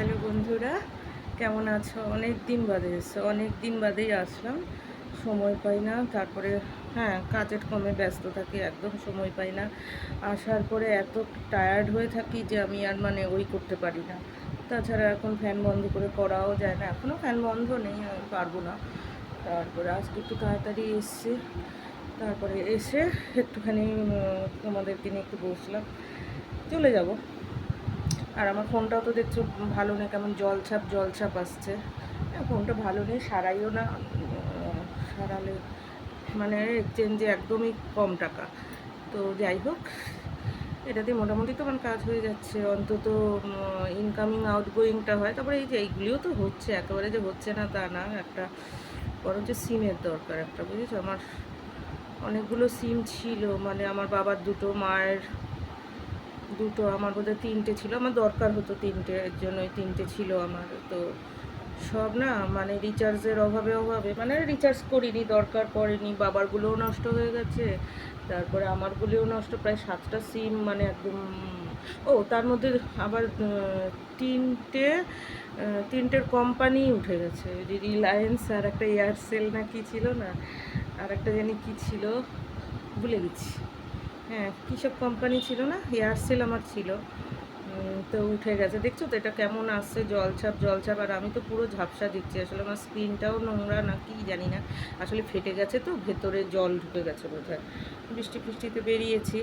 Hello বন্ধুরা, কেমন আছো? অনেক দিন বাদে এসছো, অনেক দিন বাদেই আসলাম। সময় পাই না, তারপরে হ্যাঁ কাজের কমে ব্যস্ত থাকি, একদম সময় পাই না। আসার পরে এত টায়ার্ড হয়ে থাকি যে আমি আর মানে ওই করতে পারি না। তাছাড়া এখন ফ্যান বন্ধ করে করাও যায় না এখনও ফ্যান বন্ধ নেই, আমি পারব না। তারপরে আজকে একটু তাড়াতাড়ি এসছে। তারপরে এসে একটুখানি তোমাদেরকে নিয়ে একটু বসলাম। চলে যাব। আর আমার ফোনটাও তো দেখছ ভালো নেই কেমন জলছাপ জলছাপ আসছে। হ্যাঁ, ফোনটা ভালো নেই সারাইও না সারালে মানে এক্সচেঞ্জে একদমই কম টাকা। তো যাই হোক এটাতে মোটামুটি তো আমার কাজ হয়ে যাচ্ছে। অন্তত ইনকামিং আউটগোয়িংটা হয়। তারপরে এই যে এইগুলিও তো হচ্ছে একেবারে যে হচ্ছে না তা না একটা বরঞ্চ সিমের দরকার একটা বুঝেছ? আমার অনেকগুলো সিম ছিল মানে আমার বাবার দুটো মায়ের দুটো, আমার বোধহয় তিনটে ছিল, আমার দরকার হতো তিনটে, এর জন্য ওই তিনটে ছিল আমার, তো সব না মানে রিচার্জের অভাবে অভাবে মানে রিচার্জ করিনি, দরকার পড়েনি, বাবারগুলোও নষ্ট হয়ে গেছে, তারপরে আমারগুলিও নষ্ট, প্রায় সাতটা সিম মানে একদম, ও, তার মধ্যে আবার তিনটে তিনটের কোম্পানি উঠে গেছে রিলায়েন্স আর একটা এয়ারসেল না কি ছিল না, আর একটা জানি কি ছিল, ভুলে গেছি। হ্যাঁ কী সব কোম্পানি ছিল না হেয়ারসেল আমার ছিল। তো উঠে গেছে। দেখছ তো এটা কেমন আসছে জলছাপ জলছাপ আর আমি তো পুরো ঝাপসা দিচ্ছি। আসলে আমার স্ক্রিনটাও নোংরা না, কি জানি না। আসলে ফেটে গেছে তো, ভেতরে জল ঢুকে গেছে বোধ বৃষ্টি ফৃষ্টিতে বেরিয়েছি।